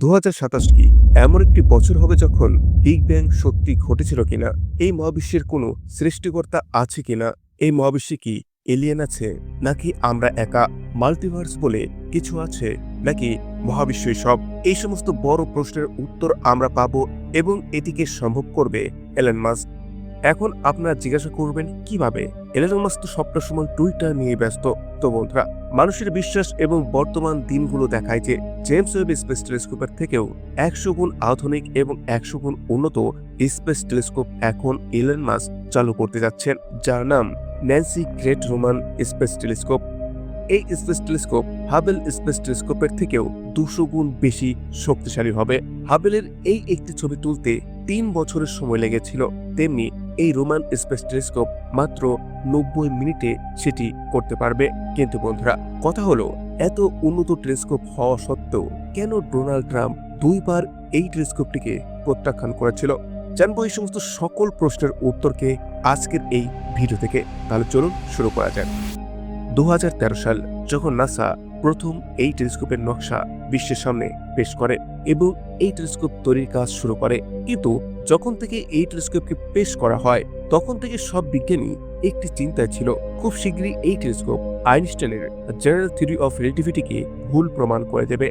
দু হাজার সাতাশ কি? এমন একটি বছর হবে যখন বিগ ব্যাং সত্যি ঘটেছিল কিনা? এই মহাবিশ্বের কোনো সৃষ্টিকর্তা আছে কিনা? এই মহাবিশ্বে কি এলিয়েন আছে? নাকি আমরা একা? মাল্টিভার্স বলে কিছু আছে? নাকি মহাবিশ্বই সব? এই সমস্ত বড় প্রশ্নের উত্তর আমরা পাব এবং এটিকে সম্ভব করবে এলেন মাস্ক এখন আপনারা জিজ্ঞাসা করবেন, কীভাবে? এলেন মাস্ক তো সবটা সময় টুইটার নিয়ে ব্যস্ত। তো বন্ধুরা মানুষের বিশ্বাস এবং বর্তমান দিনগুলো দেখায় যে জেমস ওয়েব স্পেস টেলিস্কোপের থেকেও একশো গুণ আধুনিক এবং একশো গুণ উন্নত স্পেস টেলিস্কোপ এখন এলেন মাস চালু করতে যাচ্ছেন, যার নাম Nancy Grace Roman space telescope এই স্পেস টেলিস্কোপ হাবেল স্পেস টেলিস্কোপের থেকেও দুশো গুণ বেশি শক্তিশালী হবে। হাবেলের এই একটি ছবি তুলতে তিন বছরের সময় লেগেছিল, তেমনি এই রোমান স্পেস টেলিস্কোপ মাত্র নব্বই মিনিটে সেটি করতে পারবে। কিন্তু বন্ধুরা, কথা হলো, এত উন্নত টেলিস্কোপ হওয়া সত্ত্বেও কেন ডোনাল্ড ট্রাম্প দুইবার এই টেলিস্কোপটিকে প্রত্যাখ্যান করেছিল? জানব এই সমস্ত সকল প্রশ্নের উত্তরকে আজকের এই ভিডিও থেকে। তাহলে চলুন শুরু করা যাক। দু হাজার তেরো সাল যখন নাসা প্রথম এই টেলিস্কোপের নকশা বিশ্বের সামনে পেশ করে এবং এই টেলিস্কোপ তৈরির কাজ শুরু করে, কিন্তু যখন থেকে এই টেলিস্কোপকে পেশ করা হয়, তখন থেকে সব বিজ্ঞানী একটি চিন্তায় ছিল, খুব শীঘ্রই এই টেলিস্কোপ আইনস্টাইনের জেনারেল থিওরি অফ রিলেটিভিটিকে ভুল প্রমাণ করে দেবে।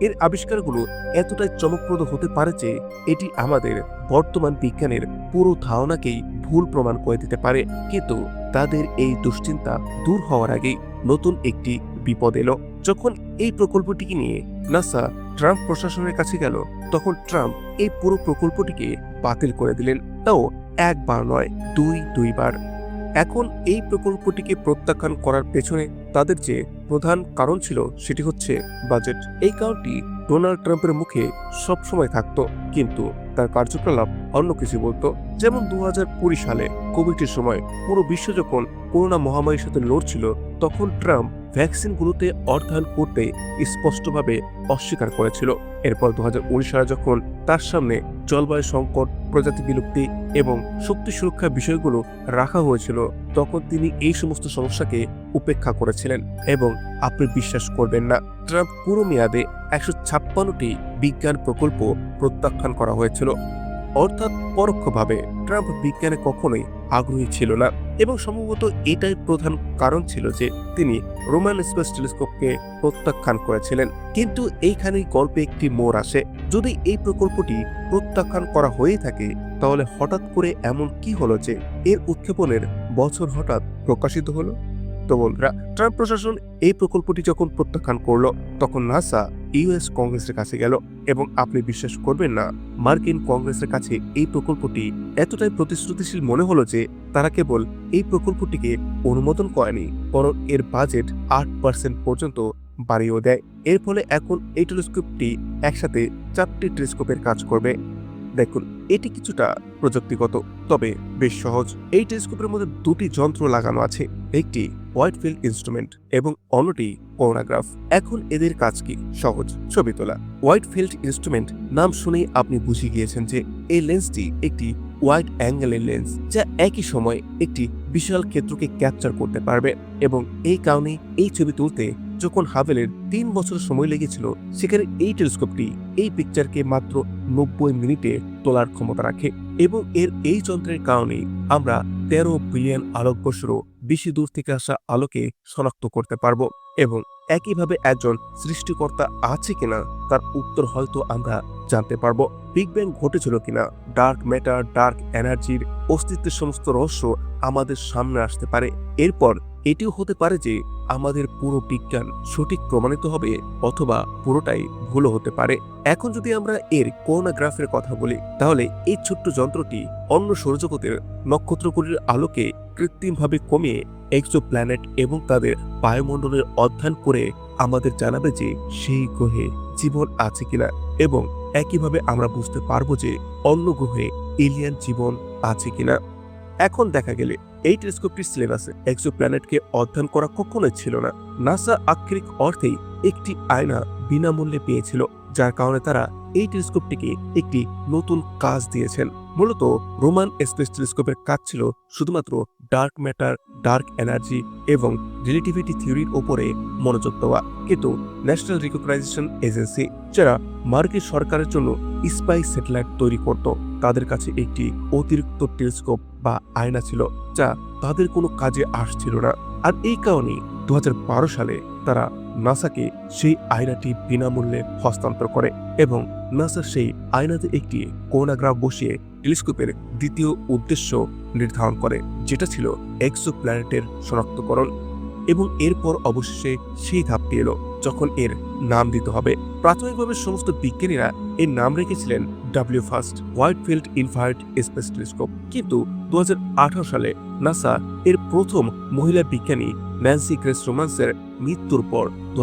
এর আবিষ্কারগুলো এতটাই চমকপ্রদ হতে পারে যে, এটি আমাদের বর্তমান বিজ্ঞানের পুরো ধারণাকেই ভুল প্রমাণ করে দিতে পারে। কিন্তু তাদের এই দুশ্চিন্তা দূর হওয়ার আগেই নতুন একটি বিপদ এলো। যখন এই প্রকল্পটিকে নিয়ে নাসা ট্রাম্প প্রশাসনের কাছে গেল, তখন ট্রাম্প এই পুরো প্রকল্পটিকে বাতিল করে দিলেন। তাও একবার নয়, দুই, দুইবার। এখন এই প্রকল্পটিকে প্রত্যাখ্যান করার পেছনে তাদের যে প্রধান কারণ ছিল, সেটি হচ্ছে বাজেট। এই কারণটি ডোনাল্ড ট্রাম্পের মুখে সবসময় থাকত, কিন্তু তার কার্যকলাপ অন্য কিছু বলতো। যেমন দু হাজার কুড়ি সালে কোভিডের সময় পুরো বিশ্ব যখন করোনা মহামারীর সাথে লড়ছিল, তখন ট্রাম্প ভ্যাকসিনগুলোতে অর্থায়ন করতে স্পষ্টভাবে অস্বীকার করেছিল। এরপর দু হাজার উনিশ সালে যখন তার সামনে জলবায়ু সংকট, প্রজাতি বিলুপ্তি এবং শক্তি সুরক্ষা বিষয়গুলো রাখা হয়েছিল, তখন তিনি এই সমস্ত সমস্যাকে উপেক্ষা করেছিলেন এবং আপনি বিশ্বাস করবেন না। ট্রাম্প পুরো মেয়াদে একশো ছাপ্পান্নটি বিজ্ঞান প্রকল্প প্রত্যাখ্যান করা হয়েছিল। অর্থাৎ পরোক্ষভাবে ট্রাম্প বিজ্ঞানে কখনোই আগ্রহী ছিল না এবং সম্ভবত এটাই প্রধান কারণ ছিল যে তিনি রোমান স্পেস টেলিস্কোপকে প্রত্যাখ্যান করেছিলেন। কিন্তু এইখানেই গল্পে একটি মোড় আসে। যদি এই প্রকল্পটি প্রত্যাখ্যান করা হয়ে থাকে, তাহলে হঠাৎ করে এমন কি হলো যে এর উৎক্ষেপণের বছর হঠাৎ প্রকাশিত হলো? তো বন্ধুরা, ট্রাম্প প্রশাসন এই প্রকল্পটি যখন প্রত্যাখ্যান করল, তখন নাসা ইউএস কংগ্রেসের কাছে গেল এবং আপনি বিশ্বাস করবেন না, মার্কিন কংগ্রেসের কাছে এই প্রকল্পটি এতটাই প্রতিশ্রুতিশীল মনে হলো যে তারা কেবল এই প্রকল্পটিকে অনুমোদন করেনি, বরং এর বাজেট আট পার্সেন্ট পর্যন্ত বাড়িয়েও দেয়। এর ফলে এখন এই টেলিস্কোপটি একসাথে চারটি টেলিস্কোপের কাজ করবে। দেখুন, এটি কিছুটা প্রযুক্তিগত, তবে বেশ সহজ। এই টেলিস্কোপের মধ্যে দুটি যন্ত্র লাগানো আছে, একটি হোয়াইট ফিল্ড ইনস্ট্রুমেন্ট এবং অন্যটি করোনাগ্রাফ এখন এদের কাজ কি? সহজ, ছবি তোলা। হোয়াইট ফিল্ড ইনস্ট্রুমেন্ট নাম শুনেই আপনি বুঝে গিয়েছেন যে এই লেন্সটি একটি ওয়াইড অ্যাঙ্গেলের লেন্স, যা একই সময় একটি বিশাল ক্ষেত্রকে ক্যাপচার করতে পারবে এবং এই কারণে এই ছবি তুলতে যখন হাভেলের তিন বছর সময় লেগেছিল, সেখানে এই টেলিস্কোপটি এই পিকচারকে মাত্র নব্বই মিনিটে তোলার ক্ষমতা রাখে এবং এর এই যন্ত্রের কারণে আমরা তেরো বিলিয়ন আলোকবর্ষেরও বেশি দূর থেকে আসা আলোকে শনাক্ত করতে পারব এবং একইভাবে একজন সৃষ্টিকর্তা আছে কিনা তার উত্তর হয়তো আমরা জানতে পারব। বিগ ব্যাং ঘটেছিল কিনা? ডার্ক ম্যাটার ডার্ক এনার্জির অস্তিত্বের সমস্ত রহস্য আমাদের সামনে আসতে পারে। এরপর এটিও হতে পারে যে আমাদের পুরো বিজ্ঞান সঠিক প্রমাণিত হবে অথবা পুরোটাই ভুলও হতে পারে। এখন যদি আমরা এর করোনাগ্রাফের কথা বলি, তাহলে এই ছোট্ট যন্ত্রটি অন্য সৌরজগতের নক্ষত্রগুলির আলোকে কৃত্রিমভাবে কমিয়ে এক্সো প্ল্যানেট এবং তাদের বায়ুমণ্ডলের অধ্যয়ন করে আমাদের জানাবে যে সেই গ্রহে জীবন আছে কিনা এবং একইভাবে আমরা বুঝতে পারব যে অন্য গ্রহে এলিয়ান জীবন আছে কিনা। এখন দেখা গেলে এই টেলিস্কোপটির সিলেবাসে এক্সো প্ল্যানেটকে অধ্যয়ন করা কখনোই ছিল না। নাসা আক্ষরিক অর্থেই একটি আয়না বিনামূল্যে পেয়েছিল, যার কারণে তারা এই টেলিস্কোপটিকে একটি নতুন কাজ দিয়েছেন। মূলত রোমান স্পেস টেলিস্কোপের কাজ ছিল শুধুমাত্র ডার্ক ম্যাটার ডার্ক এনার্জি এবং রিলেটিভিটি থিওরির ওপরে মনোযোগ দেওয়া। কিন্তু ন্যাশনাল রিকগনাইজেশন এজেন্সি যারা মার্কিন সরকারের জন্য স্পাই স্যাটেলাইট তৈরি করত, তাদের কাছে একটি অতিরিক্ত টেলিস্কোপ বা আয়না ছিল, যা তাদের কোনো কাজে আসছিল না। আর এই কারণেই দু হাজার বারো সালে তারা নাসাকে সেই আয়নাটি বিনামূল্যে হস্তান্তর করে এবং নাসা সেই আয়নাতে একটি কোনাগ্রাফ বসিয়ে টেলিস্কোপের দ্বিতীয় উদ্দেশ্য নির্ধারণ করে, যেটা ছিল এক্সো প্ল্যানেটের শনাক্তকরণ। এবং এরপর অবশেষে সেই ধাপটি এলো, যখন এর নাম দিতে হবে। প্রাথমিকভাবে সমস্ত বিজ্ঞানীরা এর নাম রেখেছিলেন W first wide field infrared space telescope. কিন্তু দু হাজার আঠারো সালে নাসা এর প্রথম মহিলা বিজ্ঞানী ন্যান্সি ক্রেস রোমান্সের মৃত্যুর পর দু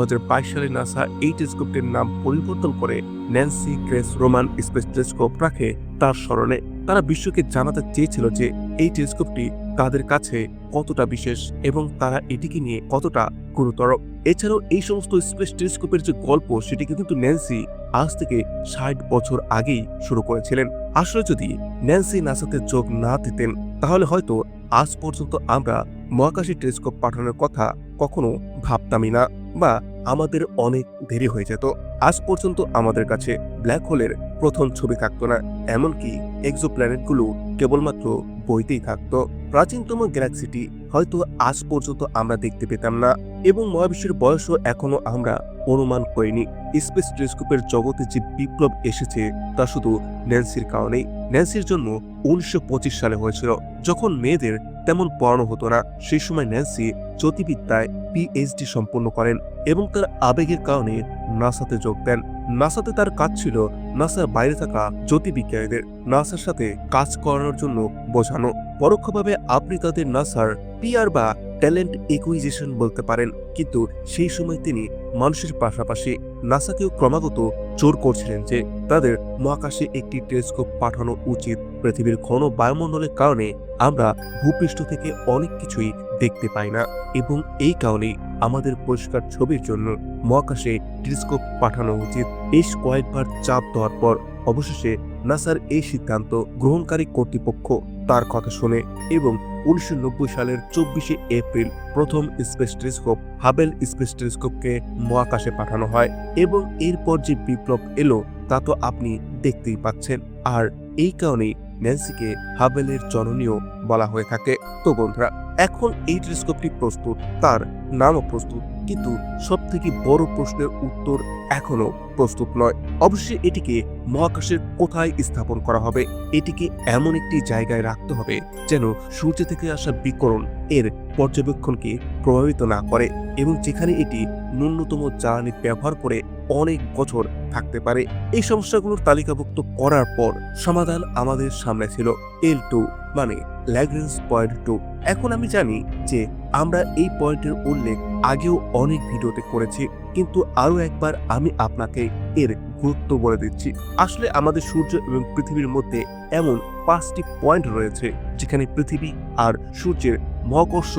সালে নাসা এই টেলিস্কোপটির নাম পরিবর্তন করে Nancy Grace Roman space telescope রাখে তার স্মরণে। তারা বিশ্বকে জানাতে চেয়েছিল যে এই টেলিস্কোপটি তাদের কাছে কতটা বিশেষ এবং তারা এটিকে নিয়ে কতটা গুরুতর। এছাড়াও এই সমস্ত স্পেস টেলিস্কোপের যে গল্প সেটি কিন্তু ন্যান্সি আজ থেকে ষাট বছর আগেই শুরু করেছিলেন। আসলে যদি ন্যান্সি নাসাতে যোগ না দিতেন, তাহলে হয়তো আজ পর্যন্ত আমরা মহাকাশে টেলিস্কোপ পাঠানোর কথা কখনো ভাবতামই না বা আমাদের অনেক দেরি হয়ে যেত। আজ পর্যন্ত আমাদের কাছে ব্ল্যাক হোলের প্রথম ছবি থাকতো না, এমনকি এক্সো প্ল্যানেটগুলো কেবলমাত্র বইতেই থাকতো। প্রাচীনতম গ্যালাক্সিটি হয়তো আজ পর্যন্ত আমরা দেখতে পেতাম না এবং মহাবিশ্বের বয়সও এখনও আমরা অনুমান করিনি। স্পেস টেলিস্কোপের জগতে যে বিপ্লব এসেছে তা শুধু ন্যান্সির কারণেই। ন্যান্সির জন্য উনিশশো পঁচিশ সালে হয়েছিল। যখন মেয়েদের তেমন পড়ানো হতো না, সেই সময় ন্যান্সি জ্যোতিবিদ্যায় পিএইচডি সম্পন্ন করেন এবং তার আবেগের কারণে নাসাতে যোগ দেন। নাসাতে তার কাজ ছিল নাসার বাইরে থাকা জ্যোতির্বিজ্ঞানীদের নাসার সাথে কাজ করানোর জন্য বোঝানো। পরোক্ষভাবে আপনি তাদের নাসার পিআর বা ট্যালেন্ট একুইজিশন বলতে পারেন, কিন্তু সেই সময় তিনি মানুষের পাশাপাশি নাসাকেও ক্রমাগত জোর করছিলেন যে তাদের মহাকাশে একটি টেলিস্কোপ পাঠানো উচিত। পৃথিবীর ঘন বায়ুমণ্ডলের কারণে আমরা ভূপৃষ্ঠ থেকে অনেক কিছুই দেখতে পাই না, এবং এই কারণেই আমাদের পরিষ্কার ছবির জন্য মহাকাশে টেলিস্কোপ পাঠানো উচিত। বেশ কয়েকবার চাপ দেওয়ার পর অবশেষে নাসার এই সিদ্ধান্ত গ্রহণকারী কর্তৃপক্ষ তার কথা শুনে এবং উনিশশো নব্বই সালের চব্বিশে এপ্রিল প্রথম স্পেস টেলিস্কোপ হাবেল স্পেস টেলিস্কোপকে মহাকাশে পাঠানো হয় এবং এরপর যে বিপ্লব এলো তা তো আপনি দেখতেই পাচ্ছেন। আর এই কারণেই ন্যান্সিকে হাবেলের জননীয় বলা হয়ে থাকে। তো বন্ধুরা, এখন এই টেলিস্কোপটি প্রস্তুত, তার নামও প্রস্তুত, কিন্তু সব থেকে বড় প্রশ্নের উত্তর এখনও প্রস্তুত নয়। অবশ্যই এটিকে মহাকাশের কোথায় স্থাপন করা হবে, এটিকে এমন একটি জায়গায় রাখতে হবে যেন সূর্য থেকে আসা বিকরণ এর পর্যবেক্ষণকে প্রভাবিত না করে, এবং যেখানে এটি ন্যূনতম জ্বালানি ব্যবহার করে অনেক বছর থাকতে পারে এই সমস্যাগুলোর তালিকাভুক্ত করার পর সমাধান আমাদের সামনে ছিল এল টু মানে ল্যাগ্রেন্স পয়েন্ট টু এখন আমি জানি যে আমরা এই পয়েন্টের উল্লেখ আগেও অনেক ভিডিওতে করেছি, কিন্তু আরও একবার আমি আপনাকে এর গুরুত্ব বলে দিচ্ছি। আসলে আমাদের সূর্য এবং পৃথিবীর মধ্যে এমন পাঁচটি পয়েন্ট রয়েছে, যেখানে পৃথিবী আর সূর্যের মহাকর্ষ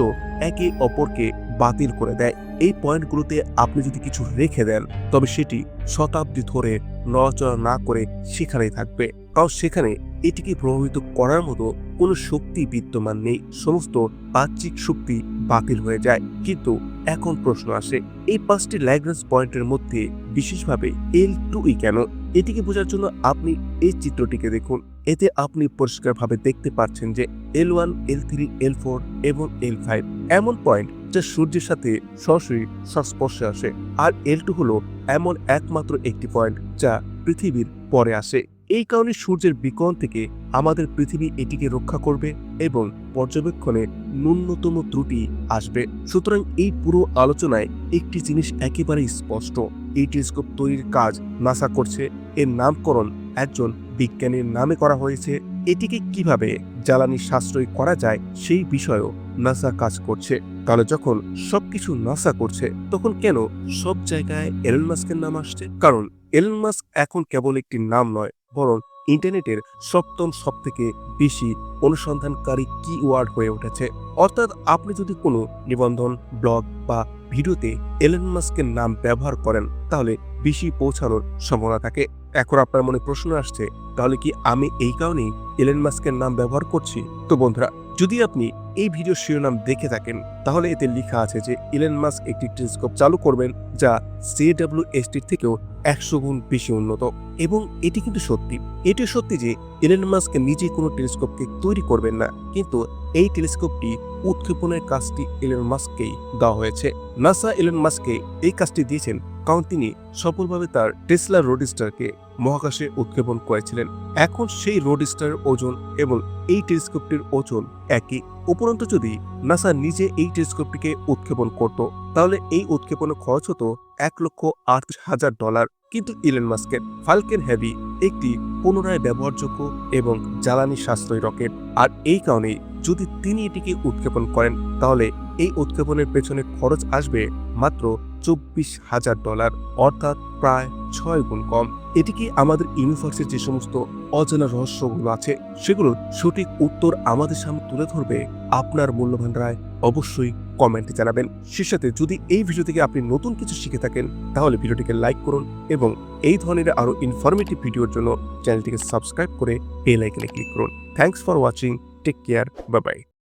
একে অপরকে বাতিল করে দেয়। এই পয়েন্টগুলোতে আপনি যদি কিছু রেখে দেন, তবে সেটি শতাব্দী ধরে নড়াচড়া না করে সেখানেই থাকবে। কারণ সেখানে এটিকে প্রভাবিত করার মতো কোনো শক্তি বিদ্যমান নেই। সমস্ত বাহ্যিক শক্তি বাতিল হয়ে যায়। কিন্তু এখন প্রশ্ন আসে, এই পাঁচটি ল্যাগ্রেন্স পয়েন্টের মধ্যে বিশেষভাবে এল টুই কেন? এটিকে বোঝার জন্য আপনি এই চিত্রটিকে দেখুন। এতে আপনি পরিষ্কারভাবে দেখতে পাচ্ছেন যে L one L three L four এবং এল ফাইভ এমন পয়েন্ট যা সূর্যের সাথে সরাসরি সংস্পর্শে আসে। আর এল টু হলো এমন একমাত্র একটি পয়েন্ট যা পৃথিবীর পরে আসে। এই কারণে সূর্যের বিকরণ থেকে আমাদের পৃথিবী এটিকে রক্ষা করবে এবং পর্যবেক্ষণে ন্যূনতম ত্রুটি আসবে। সুতরাং এই পুরো আলোচনায় একটি জিনিস একেবারে স্পষ্ট। এই টেলিস্কোপ তৈরির কাজ নাসা করছে। এর নামকরণ একজন বিজ্ঞানীর নামে করা হয়েছে। এটিকে কীভাবে জ্বালানি সাশ্রয় করা যায় সেই বিষয়েও নাসা কাজ করছে। তাহলে যখন সবকিছু নাসা করছে, তখন কেন সব জায়গায় এলন মাস্কের নাম আসছে? কারণ এলন মাস্ক এখন কেবল একটি নাম নয়, বরং ইন্টারনেটের সপ্তম সব থেকে বেশি অনুসন্ধানকারী কিওয়ার্ড হয়ে উঠেছে। অর্থাৎ আপনি যদি কোনো নিবন্ধন, ব্লগ বা ভিডিওতে এলেন মাস্কের নাম ব্যবহার করেন, তাহলে বেশি পৌঁছানোর সম্ভাবনা থাকে। এখন আপনার মনে প্রশ্ন আসছে, তাহলে কি আমি এই কারণেই এলেন মাস্কের নাম ব্যবহার করছি? তো বন্ধুরা যদি আপনি এই ভিডিও শিরোনাম দেখে থাকেন, তাহলে এতে লেখা আছে যে ইলেন মাস্ক একটি টেলিস্কোপ চালু করবেন যা সিডাব্লিউ এসটির থেকেও একশো গুণ বেশি উন্নত। এবং এটি কিন্তু সত্যি। এটি সত্যি যে ইলেন মাস্ক নিজে কোনো টেলিস্কোপকে তৈরি করবেন না, কিন্তু এই টেলিস্কোপটি উৎক্ষেপণের কাজটি ইলেন মাস্ককেই দেওয়া হয়েছে। নাসা ইলেন মাস্ককে এই কাজটি দিয়েছেন কারণ তিনি সফলভাবে তার টেসলা রোডিস্টারকে মহাকাশে উৎক্ষেপণ করেছিলেন। এখন সেই রোডিস্টারের ওজন এবং এই টেলিস্কোপটির ওজন একই। উপরন্তু যদি নাসা নিজে এই টেলিস্কোপটিকে উৎক্ষেপণ করত, তাহলে এই উৎক্ষেপণে খরচ হতো এক লক্ষ আট হাজার ডলার। কিন্তু ইলেন মাস্কের ফালকেন হেভি একটি পুনরায় ব্যবহারযোগ্য এবং জ্বালানি সাশ্রয়ী রকেট। আর এই কারণেই যদি তিনি এটিকে উৎক্ষেপণ করেন, তাহলে এই উৎক্ষেপণের পেছনে খরচ আসবে মাত্র চব্বিশ হাজার ডলার, অর্থাৎ প্রায় ছয় গুণ কম। এটি কি আমাদের ইউনিভার্সের যে সমস্ত অজানা রহস্যগুলো আছে, সেগুলোর সঠিক উত্তর আমাদের সামনে তুলে ধরবে? আপনার মূল্যবান রায় অবশ্যই কমেন্টে জানাবেন। সে সাথে যদি এই ভিডিও থেকে আপনি নতুন কিছু শিখে থাকেন, তাহলে ভিডিওটিকে লাইক করুন এবং এই ধরনের আরও ইনফরমেটিভ ভিডিওর জন্য চ্যানেলটিকে সাবস্ক্রাইব করে বেল আইকনে ক্লিক করুন। Thanks for watching take care bye bye